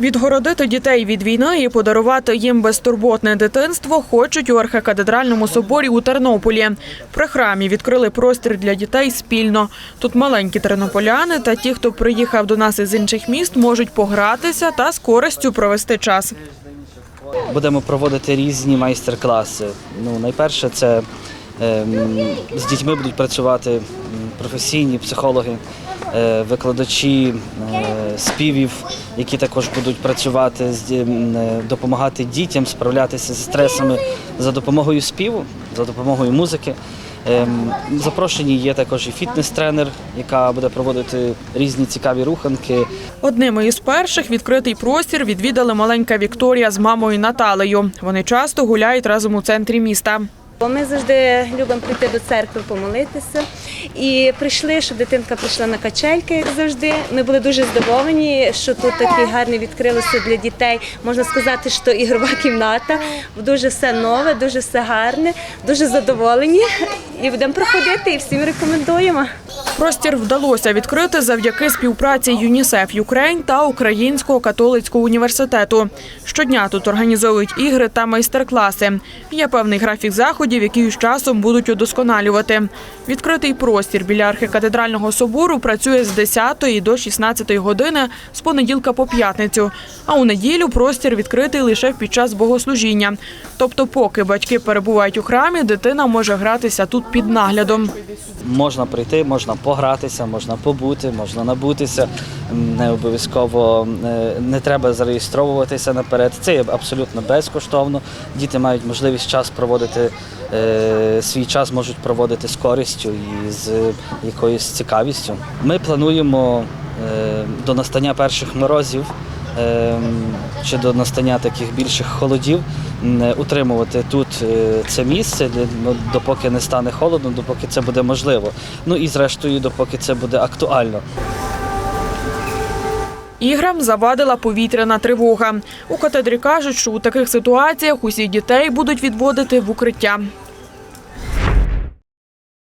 Відгородити дітей від війни і подарувати їм безтурботне дитинство хочуть у архикатедральному соборі у Тернополі. При храмі відкрили простір для дітей спільно. Тут маленькі тернополяни та ті, хто приїхав до нас із інших міст, можуть погратися та з користю провести час. Будемо проводити різні майстер-класи. Ну, найперше, це з дітьми будуть працювати професійні психологи, е, викладачі е, співів, які також будуть працювати е, допомагати дітям справлятися зі стресами за допомогою співу, за допомогою музики. Ем, Запрошені є також і фітнес-тренер, яка буде проводити різні цікаві руханки, Одними із перших відкритий простір відвідали маленька Вікторія з мамою Наталею. Вони часто гуляють разом у центрі міста. Ми завжди любимо прийти до церкви помолитися. І прийшли, щоб дитинка прийшла на качельки, як завжди. Ми були дуже здивовані, що тут такі гарні відкрилося для дітей. Можна сказати, що ігрова кімната. Дуже все нове, дуже все гарне, дуже задоволені. І будемо проходити і всім рекомендуємо. Простір вдалося відкрити завдяки співпраці ЮНІСЕФ Юкрейн та Українського католицького університету. Щодня тут організовують ігри та майстер-класи. Є певний графік заходів, які з часом будуть удосконалювати. Відкритий простір біля архикатедрального собору працює з 10 до 16 години з понеділка по п'ятницю. А у неділю простір відкритий лише під час богослужіння. Тобто, поки батьки перебувають у храмі, дитина може гратися тут під наглядом. Можна прийти, можна погратися, можна побути, можна набутися. Не обов'язково е, не треба зареєстровуватися наперед. Це є абсолютно безкоштовно. Діти мають можливість час проводити е, свій час, можуть проводити з користю і з якоюсь цікавістю. Ми плануємо е, до настання перших морозів. Е, Чи до настання таких більших холодів утримувати тут е, це місце, ну, допоки не стане холодно, допоки це буде можливо. Ну і зрештою, допоки це буде актуально. Іграм завадила повітряна тривога. У катедрі кажуть, що у таких ситуаціях усіх дітей будуть відводити в укриття.